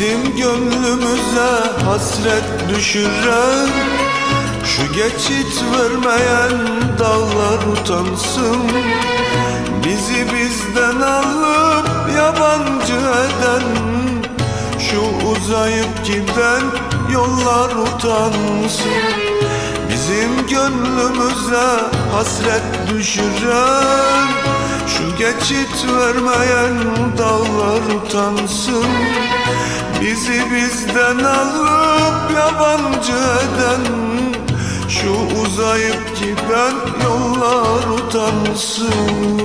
gönlümüze hasret düşüren Şu geçit vermeyen dağlar utansın. Bizi bizden alıp yabancı eden Şu uzayıp giden yollar utansın. Bizim gönlümüze hasret düşüren geçit vermeyen dağlar utansın. Bizi bizden alıp yabancı eden Şu uzayıp giden yollar utansın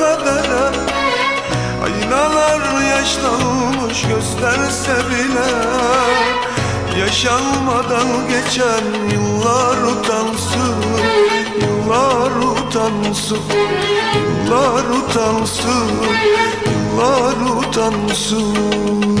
Yaşlanmış gösterse bile Yaşanmadan geçen yıllar utansın Yıllar utansın Yıllar utansın Yıllar utansın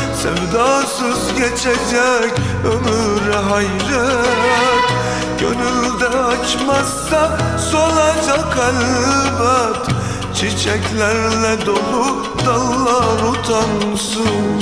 Sevdasız geçecek ömüre hayret. Gönülde açmazsa solacak elbet. Çiçeklerle dolu dallar utansın